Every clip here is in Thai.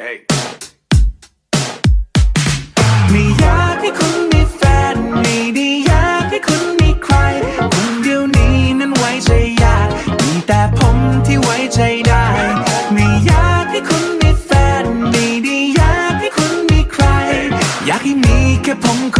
ไม่อยากให้คุณมีแฟนไม่ได้อยากให้คุณมีใครคนเดียวนี้นั้นไว้ใจยากมีแต่ผมที่ไว้ใจได้ ไม่อยากให้คุณมีแฟนไม่ได้อยากให้คุณมีใคร อยากให้มีแค่ผมคน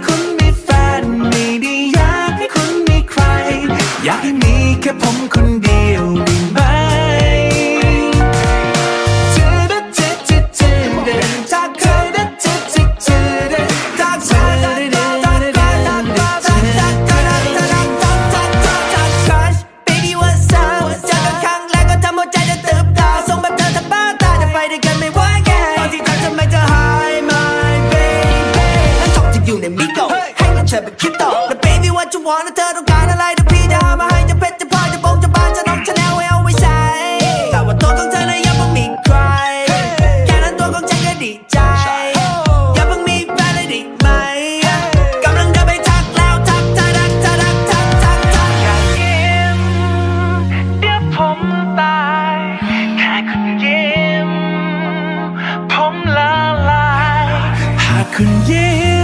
con เธอไปคิดต่อ Now baby what you want เธอต้องการอะไรเดี๋พี่จะหามาให้จะเพชรจะพลอยจะบงจะบานจะน้องจะแนวไว้เอาไว้ใช้แต่ว่าตัวของเธอน่ะยังไม่มีใคร แค่นั้นตัวของฉันก็ดีใจ อยังเพิ่งมีแฟนเลยดีไหม กำลังเดินไปทักแล้วทักทักทักทักทักทักทักทัก ยิ้มเดี๋ยวผมตายแค่คุณยิ้ม ผมละลาย หากคุณยิ้ม